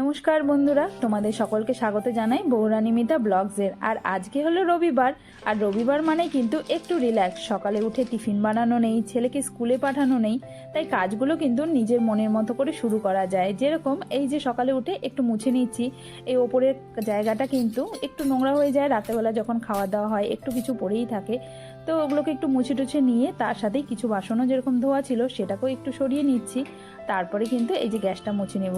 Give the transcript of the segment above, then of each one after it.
নমস্কার বন্ধুরা, তোমাদের সকলকে স্বাগত জানাই বৌরানিমিতা ব্লগসের। আর আজকে হলো রবিবার, আর রবিবার মানে কিন্তু একটু রিল্যাক্স সকালে উঠে টিফিন বানানো নেই, ছেলেকে স্কুলে পাঠানো নেই, তাই কাজগুলো কিন্তু নিজের মনের মতো করে শুরু করা যায়। যেরকম এই যে সকালে উঠে একটু মুছে নিচ্ছি, এই ওপরের জায়গাটা কিন্তু একটু নোংরা হয়ে যায় রাতেবেলা যখন খাওয়া দাওয়া হয়, একটু কিছু পড়েই থাকে। তো ওগুলোকে একটু মুছে টুছে নিয়ে তার সাথেই কিছু বাসনও যেরকম ধোয়া ছিল সেটাকেও একটু সরিয়ে নিচ্ছি। তারপরে কিন্তু এই যে গ্যাসটা মুছে নেব।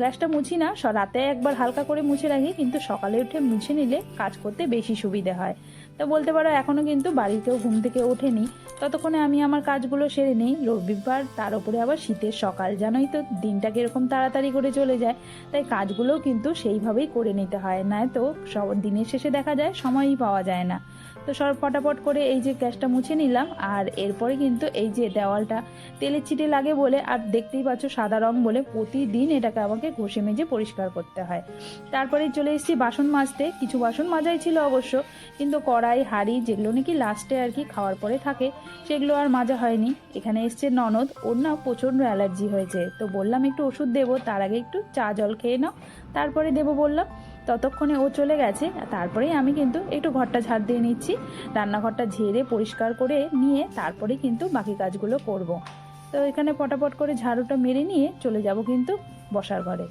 গ্যাসটা মুছি না রাতে একবার হালকা করে মুছে রাখি, কিন্তু সকালে উঠে মুছে নিলে কাজ করতে বেশি সুবিধে হয়। তো বলতে পারো এখনও কিন্তু বাড়িতেও ঘুম থেকে ওঠেনি। ততক্ষণে আমি আমার কাজগুলো সেরে নিই। রবিবার তার উপরে আবার শীতের সকাল, জানোই তো দিনটা কীরকম তাড়াতাড়ি করে চলে যায়। তাই কাজগুলোও কিন্তু সেইভাবেই করে নিতে হয়। নয়তো সব দিনের শেষে দেখা যায় সময়ই পাওয়া যায় না। তো সব ফটাফট করে এই যে গ্যাসটা মুছে নিলাম, আর এরপরে কিন্তু এই যে দেওয়ালটা তেলের চিটে লাগে বলে, আর দেখতেই পাচ্ছ সাদা রং বলে প্রতিদিন এটাকে আমাকে ঘষে মেজে পরিষ্কার করতে হয়। তারপরে চলে এসেছি বাসন মাজতে, কিছু বাসন মাজাই ছিল অবশ্য, কিন্তু কড়াই, হাঁড়ি যেগুলো নাকি লাস্টে আর কি খাওয়ার পরে থাকে, সেগুলো আর মাজা হয়নি। এখানে এসছে ননদ, ওর না প্রচণ্ড অ্যালার্জি হয়েছে। তো বললাম একটু ওষুধ দেবো, তার আগে একটু চা জল খেয়ে নাও। তারপরে দেবো বললাম ততক্ষণে ও চলে গেছে। তারপরেই আমি কিন্তু একটু ঘরটা ঝাড় দিয়ে নিচ্ছি। রান্নাঘরটা ঝেড়ে পরিষ্কার করে নিয়ে তারপরে কিন্তু বাকি কাজগুলো করব। তো এখানে পটাপট করে ঝাড়ুটা মেরে নিয়ে চলে যাব কিন্তু বসার ঘরে।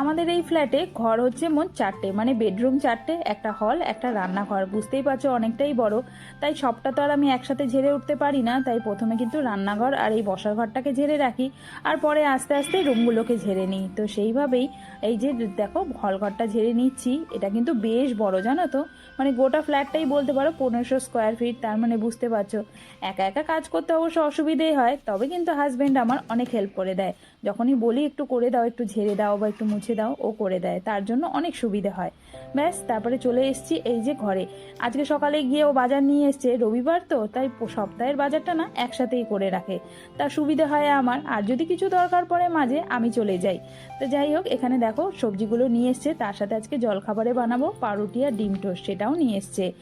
আমাদের এই ফ্ল্যাটে ঘর হচ্ছে মোট চারটে মানে বেডরুম চারটে, একটা হল একটা রান্নাঘর। বুঝতেই পারছ অনেকটাই বড়। তাই সবটা তো আর আমি একসাথে ঝেড়ে উঠতে পারি না, তাই প্রথমে কিন্তু রান্নাঘর আর এই বসার ঘরটাকে ঝেড়ে রাখি। আর পরে আস্তে আস্তে রুমগুলোকে ঝেড়ে নিই। তো সেইভাবেই এই যে দেখো হল ঘরটা ঝেড়ে নিচ্ছি, এটা কিন্তু বেশ বড়, জানো তো? মানে গোটা ফ্ল্যাটটাই বলতে পারো পনেরোশো স্কোয়ার ফিট তার মানে বুঝতে পারছ। একা একা কাজ করতে অবশ্য অসুবিধেই হয়, তবে কিন্তু হাজব্যান্ড আমার অনেক হেল্প করে দেয়। যখনই বলি একটু করে দাও, একটু ঝেড়ে দাও বা একটু মুছে দাও, ও করে দেয়। তার জন্য অনেক সুবিধে হয়। ব্যাস, তারপরে চলে এসেছি এই যে ঘরে। আজকে সকালে গিয়ে ও বাজার নিয়ে এসছে। রবিবার তো, তাই সপ্তাহের বাজারটা না একসাথেই করে রাখে। তার সুবিধে হয় আমার, আর যদি কিছু দরকার পড়ে মাঝে, আমি চলে যাই। তো যাই হোক, এখানে দেখো সবজিগুলো নিয়ে এসছে। তার সাথে আজকে জলখাবারে বানাবো, পাউরুটি আর ডিম টোস্ট, সেটাও নিয়ে এসছে।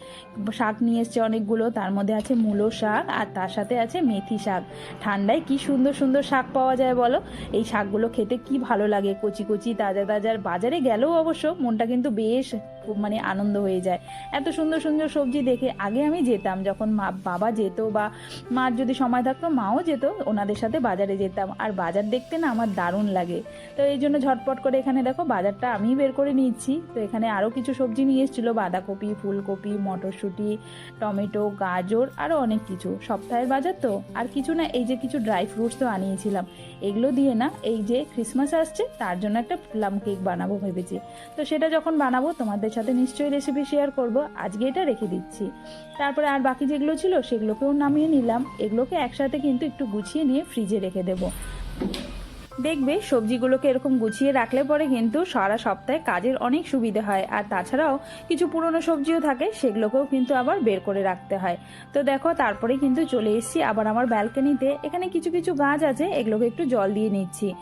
শাক নিয়ে এসছে অনেকগুলো, তার মধ্যে আছে মূলো শাক, আর তার সাথে আছে মেথি শাক। ঠান্ডায় কি সুন্দর সুন্দর শাক পাওয়া যায় বলো? এই শাকগুলো খেতে কি ভালো লাগে? কচি কচি, তাজা তাজার বাজারে গেলেও অবশ্য মনটা কিন্তু বেশ খুব মানে আনন্দ হয়ে যায়। এত সুন্দর সুন্দর সবজি দেখে আগে আমি যেতাম, যখন মা, বাবা যেত বা মার যদি সময় থাকতো, মাও যেত, ওনাদের সাথে বাজারে যেতাম। আর বাজার দেখতে না আমার দারুণ লাগে। তো এই জন্য ঝটপট করে এখানে দেখো বাজারটা আমি বের করে নিচ্ছি তো এখানে আরও কিছু সবজি নিয়ে এসেছিল, বাঁধাকপি, ফুলকপি, মটরশুঁটি, টমেটো, গাজর আরও অনেক কিছু। সপ্তাহের বাজার তো, আর কিছু না, এই যে কিছু ড্রাই ফ্রুটস তো আনিয়েছিলাম। এগুলো দিয়ে না, এই যে ক্রিসমাস আসছে, তার জন্য একটা প্লাম কেক বানাবো ভেবেছি। তো সেটা যখন বানাবো, তোমাদের সাথে নিশ্চয়ই রেসিপি শেয়ার করব। আজকে এটা রেখে দিচ্ছি। তারপরে আর বাকি যেগুলো ছিল সেগুলোকেও নামিয়ে নিলাম। এগুলোকে একসাথে কিন্তু একটু গুছিয়ে নিয়ে ফ্রিজে রেখে দেবো। দেখবে সবজিগুলোকে এরকম গুছিয়ে রাখলে পরে কিন্তু সারা সপ্তাহে কাজের অনেক সুবিধে হয়। আর তাছাড়াও কিছু পুরনো সবজিও থাকে, সেগুলোকেও কিন্তু আবার বের করে রাখতে হয়। তো দেখো, তারপরে কিন্তু চলে এসেছি আবার আমার ব্যালকনিতে। এখানে কিছু কিছু গাছ আছে, এগুলোকে একটু জল দিয়ে নিচ্ছি।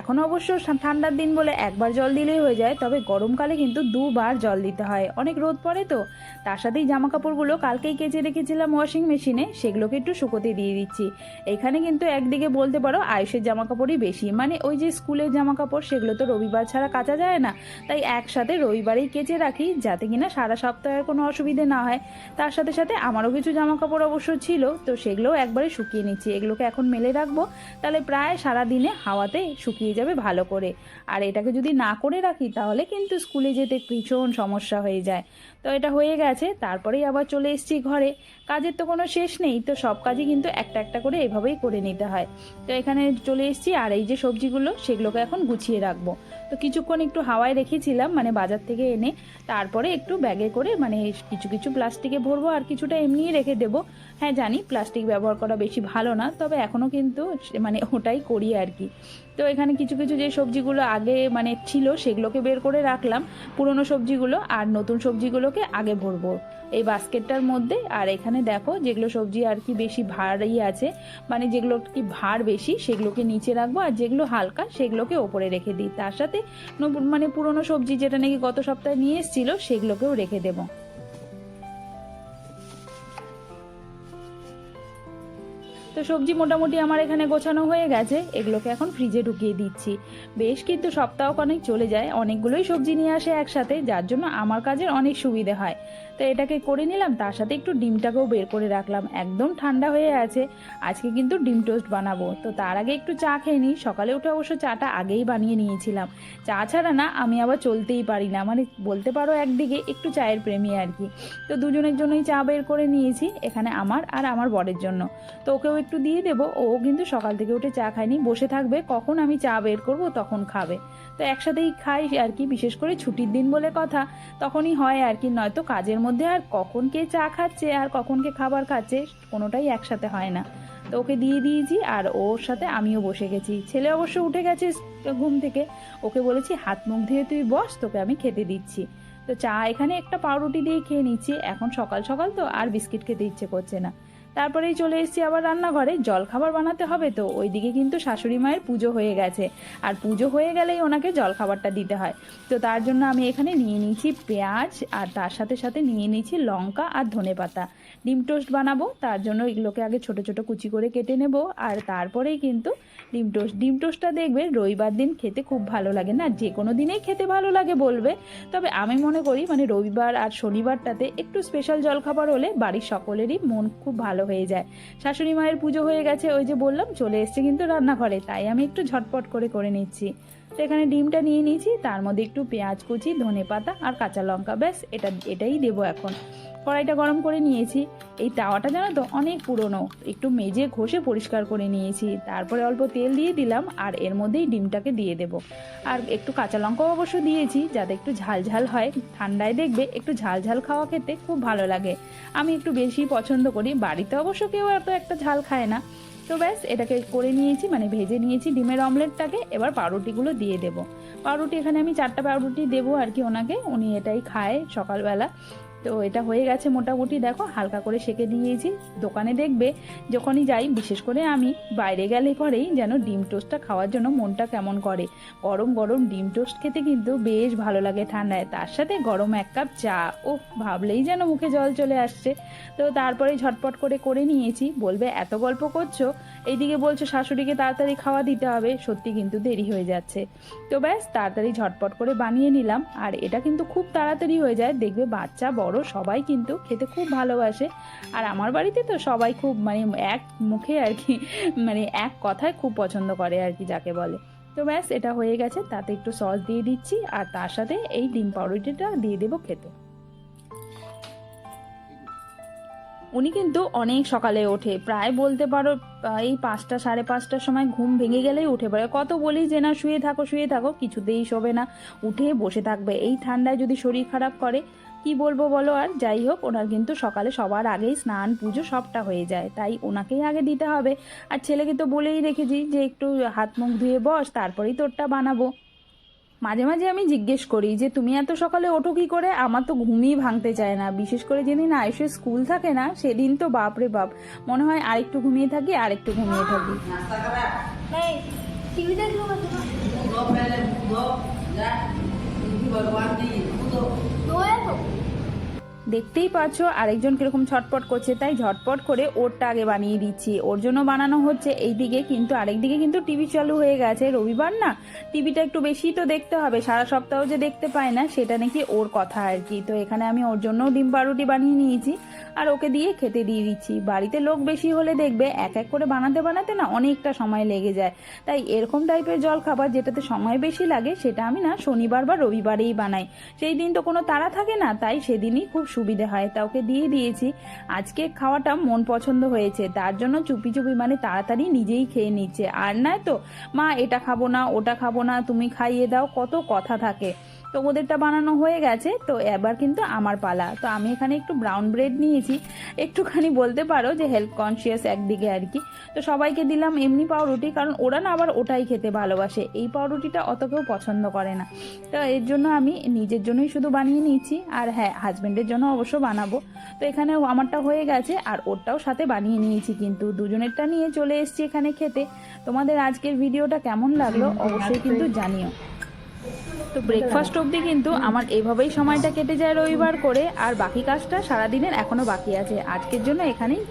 এখন অবশ্য ঠান্ডার দিন বলে একবার জল দিলেই হয়ে যায়, তবে গরমকালে কিন্তু দুবার জল দিতে হয়। অনেক রোদ পড়ে তো। তার সাথেই জামা কাপড়গুলো কালকেই কেচে রেখেছিলাম ওয়াশিং মেশিনে সেগুলোকে একটু শুকোতে দিয়ে দিচ্ছি। এখানে কিন্তু একদিকে বলতে পারো আয়ুষের জামা কাপড়ই বেশি মানে ওই যে স্কুলের জামা কাপড় সেগুলো তো রবিবার ছাড়া কাচা যায় না। তাই একসাথে রবিবারেই কেচে রাখি, যাতে কিনা সারা সপ্তাহের কোনো অসুবিধে না হয়। তার সাথে সাথে আমারও কিছু জামা কাপড় অবশ্য ছিল, তো সেগুলোও একবারে শুকিয়ে নিচ্ছি। এগুলোকে এখন মেলে রাখব, তাহলে প্রায় সারা দিনে হাওয়াতে শুকিয়ে যাবে ভালো করে। আর এটাকে যদি না করে রাখি, তাহলে কিন্তু স্কুলে যেতে ভীষণ সমস্যা হয়ে যায়। তো এটা হয়ে গেছে, তারপরেই আবার চলে এসেছি ঘরে। কাজের তো কোনো শেষ নেই, তো সব কাজই কিন্তু একটা একটা করে এভাবেই করে নিতে হয়। তো এখানে চলে এসেছি, আর এই যে সবজিগুলো সেগুলোকে এখন গুছিয়ে রাখব। তো কিছুক্ষণ একটু হাওয়ায় রেখেছিলাম মানে বাজার থেকে এনে তারপরে একটু ব্যাগে করে মানে কিছু কিছু প্লাস্টিকে ভরবো আর কিছুটা এমনিই রেখে দেবো। হ্যাঁ জানি প্লাস্টিক ব্যবহার করা বেশি ভালো না, তবে এখনও কিন্তু মানে ওটাই করি আর কি। তো এখানে কিছু কিছু যে সবজিগুলো আগে মানে ছিল সেগুলোকে বের করে রাখলাম, পুরনো সবজিগুলো আর নতুন সবজিগুলোকে আগে ভরবো। এই বাস্কেটটার মধ্যে আর এখানে দেখো যেগুলো সবজি আর কি বেশি ভারই আছে মানে যেগুলো কি ভার বেশি সেগুলোকে নিচে রাখব আর যেগুলো হালকা সেগুলোকে ওপরে রেখে দিই। তার সাথে নতুন- মানে পুরনো সবজি যেটা নাকি গত সপ্তাহে নিয়ে এসেছিল, সেগুলোকেও রেখে দেবো। তো সবজি মোটামুটি আমার এখানে গোছানো হয়ে গেছে, এগুলোকে এখন ফ্রিজে ঢুকিয়ে দিচ্ছি। বেশ কিন্তু সপ্তাহ অনেক চলে যায়, অনেকগুলোই সবজি নিয়ে আসে একসাথে, যার জন্য আমার কাজের অনেক সুবিধে হয়। তো এটাকে করে নিলাম, তার সাথে একটু ডিমটাকেও বের করে রাখলাম। একদম ঠান্ডা হয়ে আছে, আজকে কিন্তু ডিম টোস্ট বানাবো। তো তার আগে একটু চা খেয়ে নিই, সকালে উঠে অবশ্য চাটা আগেই বানিয়ে নিয়েছিলাম। চা ছাড়া না, আমি আবার চলতেই পারি না মানে বলতে পারো একদিকে একটু চায়ের প্রেমী আর কি। তো দুজনের জন্যই চা বের করে নিয়েছি, এখানে আমার আর আমার বরের জন্য। তো ওকেও একটু দিয়ে দেবো, ও কিন্তু সকাল থেকে উঠে চা খায়নি, বসে থাকবে, কখন আমি চা বের করব তখন খাবে। তো একসাথেই খাই আর কি, বিশেষ করে ছুটির দিন বলে কথা, তখনই হয় আর কি, নয়তো কাজের মধ্যে আর কখন কে চা খাচ্ছে আর কখন কে খাবার খাচ্ছে কোনোটাই একসাথে হয় না। তো ওকে দিয়ে দিয়েছি আর ওর সাথে আমিও বসে গেছি। ছেলে অবশ্য উঠে গেছে ঘুম থেকে। ওকে বলেছি, হাত মুখ ধুয়ে তুই বস, তোকে আমি খেতে দিচ্ছি। তো চা এখানে একটা পাউরুটি দিয়ে খেয়ে নিচ্ছি। এখন সকাল সকাল তো আর বিস্কিট খেতে ইচ্ছে করছে না। তারপরেই চলে এসেছি আবার রান্নাঘরে। জল খাবার বানাতে হবে তো, ওইদিকে কিন্তু শাশুড়ি মায়ের পুজো হয়ে গেছে। আর পুজো হয়ে গেলেই ওনাকে জল খাবারটা দিতে হয়। তো তার জন্য আমি এখানে নিয়ে নিয়েছি পেঁয়াজ, আর তার সাথে সাথে নিয়ে নিয়েছি লঙ্কা আর ধনে পাতা। ডিম টোস্ট বানাবো, তার জন্য এগুলোকে আগে ছোট ছোট কুচি করে কেটে নেব। আর তারপরেই কিন্তু ডিম টোস্ট। ডিম টোস্টটা দেখবে রবিবার দিন খেতে খুব ভালো লাগে না, যে কোনো দিনেই খেতে ভালো লাগে বলবে। তবে আমি মনে করি মানে রবিবার আর শনিবারটাতে একটু স্পেশাল জলখাবার হলে বাড়ির সকলেরই মন খুব ভালো হয়ে যায়। শাশুড়ি মায়ের পুজো হয়ে গেছে, ওই যে বললাম, চলে এসছে কিন্তু রান্নাঘরে, তাই আমি একটু ঝটপট করে করে নিচ্ছি। তো এখানে ডিমটা নিয়ে নিয়েছি, তার মধ্যে একটু পেঁয়াজ কুচি ধনে পাতা আর কাঁচা লঙ্কা, ব্যাস, এটা, এটাই দেবো এখন। কড়াইটা গরম করে নিয়েছি। এই তাওয়াটা জানো তো অনেক পুরনো। একটু মেজে ঘষে পরিষ্কার করে নিয়েছি। তারপরে অল্প তেল দিয়ে দিলাম আর এর মধ্যেই ডিমটাকে দিয়ে দেব। আর একটু কাঁচা লঙ্কাও অবশ্য দিয়েছি যাতে একটু ঝাল ঝাল হয়। ঠান্ডায় দেখবে একটু ঝাল ঝাল খাওয়া খেতে খুব ভালো লাগে। আমি একটু বেশি পছন্দ করি। বাড়িতে অবশ্য কেউ এত একটা ঝাল খায় না। তো ব্যাস, এটাকে করে নিয়েছি মানে ভেজে নিয়েছি ডিমের অমলেটটাকে। এবার পাউরুটিগুলো দিয়ে দেবো। পাউরুটি এখানে আমি চারটা পাউরুটি দেবো আর কি ওনাকে। উনি এটাই খায় সকালবেলা। তো এটা হয়ে গেছে মোটামুটি। দেখো, হালকা করে সেকে দিয়েছি দোকানে দেখবে, যখনই যাই, বিশেষ করে আমি, বাইরে গেলে পরেই যেন ডিম টোস্টটা খাওয়ার জন্য মনটা কেমন করে। গরম গরম ডিম টোস্ট খেতে কিন্তু বেশ ভালো লাগে ঠান্ডায়। তার সাথে গরম এক কাপ চা। ও ভাবলেই যেন মুখে জল চলে আসছে। তো তারপরে ঝটপট করে করে নিয়েছি। বলবে, এত গল্প করছ? এইদিকে বলছো, শাশুড়িকে তাড়াতাড়ি খাওয়া দিতে হবে। সত্যি কিন্তু দেরি হয়ে যাচ্ছে। তো ব্যাস, তাড়াতাড়ি ঝটপট করে বানিয়ে নিলাম। আর এটা কিন্তু খুব তাড়াতাড়ি হয়ে যায়। দেখবে বাচ্চা বড় সবাই কিন্তু খেতে খুব ভালোবাসে। আর আমার বাড়িতে তো সবাই খুব মানে এক মুখে আর কি মানে এক কথায় খুব পছন্দ করে আর কি যাকে বলে। তো ব্যাস, এটা হয়ে গেছে, তাতে একটু সস দিয়ে দিচ্ছি, আর তার সাথে এই ডিম পাউরুটিটা দিয়ে দেবো খেতে। উনি কিন্তু অনেক সকালে ওঠে। প্রায় বলতে পারো এই পাঁচটা, সাড়ে পাঁচটার সময় ঘুম ভেঙে গেলেই উঠে পড়ে। কত বলি যে, না, শুয়ে থাকো শুয়ে থাকো, কিছুতেই শোবে না। উঠে বসে থাকবে। এই ঠান্ডায় যদি শরীর খারাপ করে, কি বলব বলো আর? যাই হোক, ওনার কিন্তু সকালে সবার আগেই স্নান, পুজো সবটা হয়ে যায়। তাই ওনাকেই আগে দিতে হবে। আর ছেলেকে তো বলেই রেখেছি যে, একটু হাত মুখ ধুয়ে বস, তারপরেই তোরটা বানাবো। মাঝে মাঝে আমি জিজ্ঞেস করি যে তুমি এত সকালে ওঠো কি করে? আমার তো ঘুমই ভাঙতে চায় না। বিশেষ করে যেদিন আয়ুষের স্কুল থাকে না সেদিন তো বাপরে বাপ। মনে হয় আরেকটু ঘুমিয়ে থাকি আরেকটু ঘুমিয়ে থাকি। नहीं দেখতেই পাচ্ছ আরেকজন কীরকম ছটপট করছে, তাই ঝটপট করে ওরটা আগে বানিয়ে দিচ্ছি। ওর জন্য বানানো হচ্ছে এইদিকে, কিন্তু আরেকদিকে কিন্তু টিভি চালু হয়ে গেছে। রবিবার না? টিভিটা একটু বেশি তো দেখতে হবে, সারা সপ্তাহ যে দেখতে পায় না, সেটা নাকি ওর কথা আর কি। তো এখানে আমি ওর জন্য ডিম পাউরুটি বানিয়ে নিয়েছি, আর ওকে দিয়ে খেতে দিয়ে দিচ্ছি। বাড়িতে লোক বেশি হলে দেখবে, এক এক করে বানাতে বানাতে না অনেকটা সময় লেগে যায়। তাই এরকম টাইপের জল খাবার যেটাতে সময় বেশি লাগে, সেটা আমি না শনিবার বা রবিবারেই বানাই। সেই দিন তো কোনো তাড়া থাকে না, তাই সেদিনই খুব সুবিধে হয়, তা ওকে দিয়ে দিয়েছি। আজকে খাওয়াটা মন পছন্দ হয়েছে, তার জন্য চুপি চুপি মানে তাড়াতাড়ি নিজেই খেয়ে নিচ্ছে। আর নয় তো, মা, এটা খাব না, ওটা খাব না, তুমি খাইয়ে দাও। কত কথা থাকে। তো ওদেরটা বানানো হয়ে গেছে তো এবার কিন্তু আমার পালা। তো আমি এখানে একটু ব্রাউন ব্রেড নিয়েছি। একটুখানি বলতে পারো যে হেলথ কনসিয়াস একদিকে আর কি। তো সবাইকে দিলাম এমনি পাউরুটি কারণ ওরা না আবার ওটাই খেতে ভালোবাসে। এই পাউরুটিটা অত কেউ পছন্দ করে না। তো এর জন্য আমি নিজের জন্যই শুধু বানিয়ে নিয়েছি আর হ্যাঁ হাজব্যান্ডের জন্য অবশ্য বানাবো। তো এখানে আমারটা হয়ে গেছে আর ওরটাও সাথে বানিয়ে নিয়েছি কিন্তু। দুজনেরটা নিয়ে চলে এসেছি এখানে খেতে। তোমাদের আজকের ভিডিওটা কেমন লাগল অবশ্যই কিন্তু জানিও। তো ব্রেকফাস্ট অবধি কিন্তু আমার এভাবেই সময়টা কেটে যায় রবিবার করে, আর বাকি কাজটা সারাদিনের এখনও বাকি আছে আজকের জন্য এখানেই।